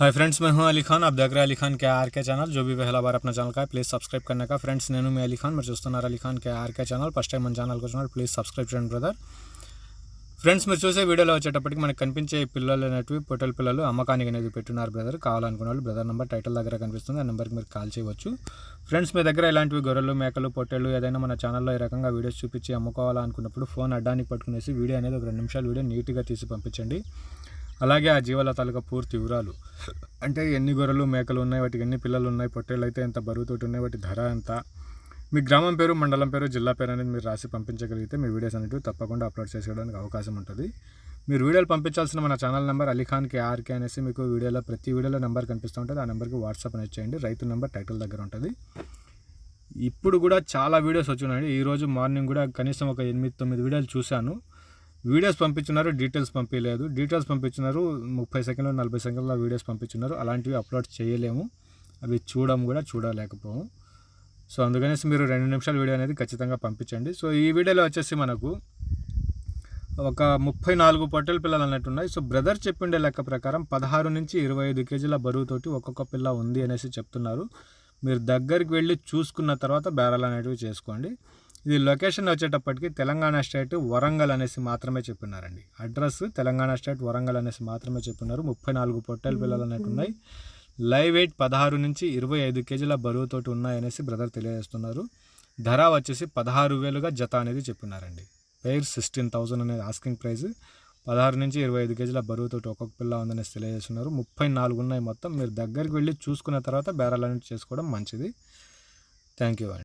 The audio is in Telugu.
हाय फ्रेंड्स मैं हूं अली खान आप देख रहे हैं अली खान के आर के ఛానల్ जो भी पहला बार अपना ఛానల్ का है ప్లీజ్ సబ్స్క్రైబ్ करने का ఫ్రెండ్స్ నేను మీ అలీ ఖాన్ మీరు చూస్తున్నారు Ali Khan K R K channel first time మన ఛానల్కి వచ్చినారు ప్లీజ్ సబ్స్క్రైబ్ చేయండి బ్రదర్ ఫ్రెండ్స్ మీరు చూసే వీడియోలో వచ్చేటప్పటికి మనకు కనిపించే ఈ పిల్లలు అనేటివి పొట్టల పిల్లలు అమ్మకానికి అనేది పెట్టున్నారు బ్రదర్ కావాలనుకున్న వాళ్ళు బ్రదర్ నెంబర్ టైటిల్ దగ్గర కనిపిస్తుంది ఆ నెంబర్కి మీరు కాల్ చేయవచ్చు ఫ్రెండ్స్ మీ దగ్గర ఇలాంటివి గొర్రెలు మేకలు పొట్టేళ్ళు ఏదైనా మన ఛానల్లో ఈ రకంగా వీడియోస్ చూపించి అమ్ముకోవాలనుకున్నప్పుడు ఫోన్ అడ్డానికి పట్టుకునేసి వీడియో అనేది ఒక రెండు నిమిషాలు వీడియో నీట్గా తీసి పంపించండి అలాగే ఆ జీవాల తాలూకా పూర్తి వివరాలు. అంటే ఎన్ని గొర్రెలు మేకలు ఉన్నాయి వాటికి ఎన్ని పిల్లలు ఉన్నాయి పొట్టేళ్ళు అయితే ఎంత బరువుతోటి ఉన్నాయి వాటి ధర ఎంత? మీ గ్రామం పేరు మండలం పేరు జిల్లా పేరు అనేది మీరు రాసి పంపించగలిగితే మీ వీడియోస్ అనేవి తప్పకుండా అప్లోడ్ చేసుకోవడానికి అవకాశం ఉంటుంది. మీరు వీడియోలు పంపించాల్సిన మన ఛానల్ నెంబర్ అలీఖాన్ కేఆర్కే అనేసి మీకు వీడియోలో ప్రతి వీడియోలో నెంబర్ కనిపిస్తూ ఉంటుంది. ఆ నెంబర్కి వాట్సాప్ అనేది చేయండి. రైతు నెంబర్ టైటిల్ దగ్గర ఉంటుంది. ఇప్పుడు కూడా చాలా వీడియోస్ వచ్చినాయి ఈరోజు మార్నింగ్ కూడా కనీసం ఒక ఎనిమిది తొమ్మిది వీడియోలు చూశాను. వీడియోస్ పంపించున్నారు డీటెయిల్స్ పంపించలేదు. డీటెయిల్స్ పంపించున్నారు ముప్పై సెకండ్లు నలభై సెకండ్ల వీడియోస్ పంపించున్నారు అలాంటివి అప్లోడ్ చేయలేము. అవి చూడడం కూడా చూడలేకపోము. సో అందుకనేసి మీరు రెండు నిమిషాల వీడియో అనేది ఖచ్చితంగా పంపించండి. సో ఈ వీడియోలో వచ్చేసి మనకు ఒక ముప్పై నాలుగు పొట్టెల పిల్లలు అన్నట్టున్నాయి సో బ్రదర్ చెప్పిండే లెక్క ప్రకారం పదహారు నుంచి ఇరవై ఐదు కేజీల బరువుతోటి ఒక్కొక్క పిల్ల ఉంది అనేసి చెప్తున్నారు. మీరు దగ్గరికి వెళ్ళి చూసుకున్న తర్వాత బేరాలు అనేటివి చేసుకోండి. ఇది లొకేషన్ వచ్చేటప్పటికి తెలంగాణ స్టేట్ వరంగల్ అనేసి మాత్రమే చెప్పినారండి. అడ్రస్ తెలంగాణ స్టేట్ వరంగల్ అనేసి మాత్రమే చెప్పినారు. ముప్పై నాలుగు పొట్టెల పిల్లలు అనేవి ఉన్నాయి. లైవ్ వెయిట్ పదహారు నుంచి ఇరవై ఐదు కేజీల బరువుతోటి ఉన్నాయనేసి బ్రదర్ తెలియజేస్తున్నారు. ధర వచ్చేసి పదహారు వేలుగా జత అనేది చెప్పినారండి. పెయిర్ సిక్స్టీన్ థౌసండ్ అనేది ఆస్కింగ్ ప్రైస్. పదహారు నుంచి ఇరవై ఐదు కేజీల బరువుతోటి ఒక్కొక్క పిల్ల ఉందనేసి తెలియజేస్తున్నారు. ముప్పై నాలుగు ఉన్నాయి మొత్తం. మీరు దగ్గరికి వెళ్ళి చూసుకున్న తర్వాత బేరాలు అనేది చేసుకోవడం మంచిది. థ్యాంక్ యూ అండి.